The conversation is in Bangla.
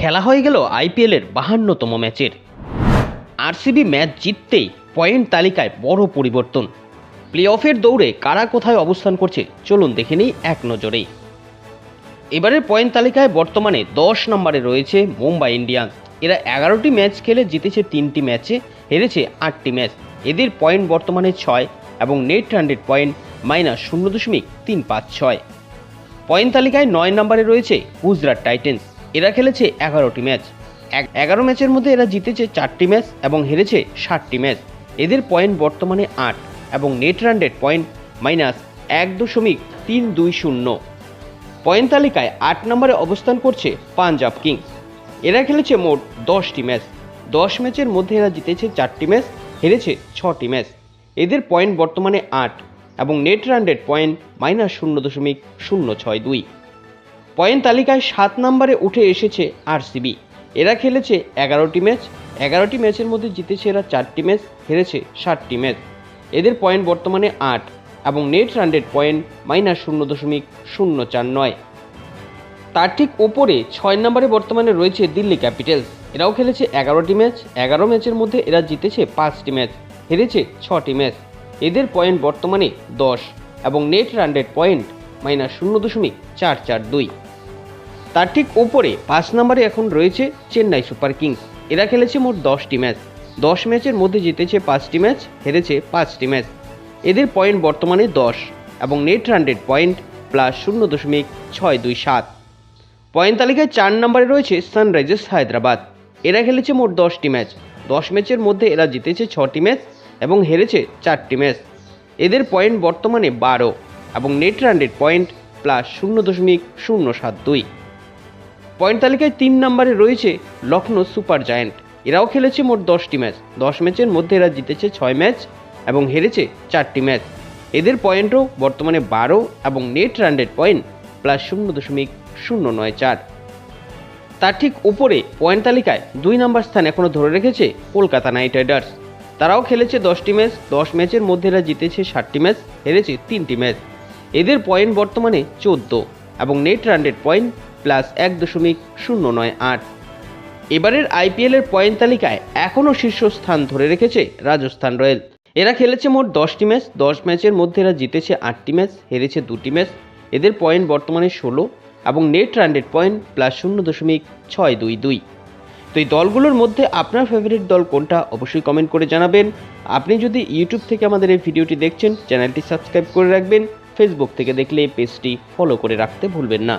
খেলা হয়ে গেল আইপিএলের বাহান্নতম ম্যাচের। আরসিবি ম্যাচ জিততেই পয়েন্ট তালিকায় বড় পরিবর্তন। প্লে অফের দৌড়ে কারা কোথায় অবস্থান করছে চলুন দেখে নিই এক নজরেই। এবারের পয়েন্ট তালিকায় বর্তমানে দশ নম্বরে রয়েছে মুম্বাই ইন্ডিয়ান্স। এরা এগারোটি ম্যাচ খেলে জিতেছে তিনটি ম্যাচে, হেরেছে আটটি ম্যাচ। এদের পয়েন্ট বর্তমানে ছয় এবং নেট হান্ড্রেড পয়েন্ট মাইনাস শূন্য দশমিক তিন পাঁচ ছয়। পয়েন্ট তালিকায় নয় নম্বরে রয়েছে গুজরাট টাইটেন্স। এরা খেলেছে এগারোটি ম্যাচ। এগারো ম্যাচের মধ্যে এরা জিতেছে চারটি ম্যাচ এবং হেরেছে ষাটটি ম্যাচ। এদের পয়েন্ট বর্তমানে আট এবং নেট রানডেড পয়েন্ট মাইনাস এক দশমিক তিন দুই শূন্য। পয়েন্ট তালিকায় আট নম্বরে অবস্থান করছে পাঞ্জাব কিংস। এরা খেলেছে মোট দশটি ম্যাচ। দশ ম্যাচের মধ্যে এরা জিতেছে চারটি ম্যাচ, হেরেছে ছটি ম্যাচ। এদের পয়েন্ট বর্তমানে আট এবং নেট রানডেড পয়েন্ট মাইনাস শূন্য দশমিক শূন্য ছয় দুই। পয়েন্ট তালিকায় সাত নম্বরে উঠে এসেছে আরসিবি। এরা খেলেছে এগারোটি ম্যাচ, এগারোটি ম্যাচের মধ্যে জিতেছে এরা চারটি ম্যাচ, হেরেছে ষাটটি ম্যাচ। এদের পয়েন্ট বর্তমানে আট এবং নেট রানডেড পয়েন্ট মাইনাস শূন্য দশমিক শূন্য চার নয়। তার ঠিক ওপরে ছয় নম্বরে বর্তমানে রয়েছে দিল্লি ক্যাপিটালস। এরাও খেলেছে এগারোটি ম্যাচ, এগারো ম্যাচের মধ্যে এরা জিতেছে পাঁচটি ম্যাচ, হেরেছে ছটি ম্যাচ। এদের পয়েন্ট বর্তমানে দশ এবং নেট রানডেড পয়েন্ট মাইনাস শূন্য দশমিক চার চার দুই। তার ঠিক ওপরে পাঁচ নম্বরে এখন রয়েছে চেন্নাই সুপার কিংস। এরা খেলেছে মোট দশটি ম্যাচ। দশ ম্যাচের মধ্যে জিতেছে পাঁচটি ম্যাচ, হেরেছে পাঁচটি ম্যাচ। এদের পয়েন্ট বর্তমানে দশ এবং নেট হান্ড্রেড পয়েন্ট প্লাস শূন্য দশমিক ছয় দুই সাত। পয়েন্ট তালিকায় চার নম্বরে রয়েছে সানরাইজার্স হায়দ্রাবাদ। এরা খেলেছে মোট দশটি ম্যাচ। দশ ম্যাচের মধ্যে এরা জিতেছে ছটি ম্যাচ এবং হেরেছে চারটি ম্যাচ। এদের পয়েন্ট বর্তমানে বারো এবং নেট রানডেড পয়েন্ট প্লাস শূন্য দশমিক শূন্য সাত দুই। পয়েন্ট তালিকায় তিন নম্বরে রয়েছে লখনৌ সুপার জায়ান্ট। এরাও খেলেছে মোট দশটি ম্যাচ। দশ ম্যাচের মধ্যে এরা জিতেছে ছয় ম্যাচ এবং হেরেছে চারটি ম্যাচ। এদের পয়েন্টও বর্তমানে বারো এবং নেট রানডেড পয়েন্ট প্লাস শূন্য দশমিক শূন্য নয় চার। তার ঠিক উপরে পয়েন্ট তালিকায় দুই নম্বর স্থান এখনও ধরে রেখেছে কলকাতা নাইট রাইডার্স। তারাও খেলেছে দশটি ম্যাচ। দশ ম্যাচের মধ্যে এরা জিতেছে ষাটটি ম্যাচ, হেরেছে তিনটি ম্যাচ। এদের পয়েন্ট বর্তমানে চোদ্দ এবং নেট রানডেড পয়েন্ট প্লাস এক দশমিক শূন্য নয় আট। এবারের আইপিএলের পয়েন্ট তালিকায় এখনও শীর্ষস্থান ধরে রেখেছে রাজস্থান রয়্যাল। এরা খেলেছে মোট দশটি ম্যাচ, দশ ম্যাচের মধ্যে এরা জিতেছে আটটি ম্যাচ, হেরেছে দুটি ম্যাচ। এদের পয়েন্ট বর্তমানে ষোলো এবং নেট রানডেড পয়েন্ট প্লাস শূন্য দশমিক ছয় দুই দুই। তো এই দলগুলোর মধ্যে আপনার ফেভারিট দল কোনটা অবশ্যই কমেন্ট করে জানাবেন। আপনি যদি ইউটিউব থেকে আমাদের এই ভিডিওটি দেখছেন, চ্যানেলটি সাবস্ক্রাইব করে রাখবেন। ফেসবুক থেকে দেখলে পেজটি ফলো করে রাখতে ভুলবেন না।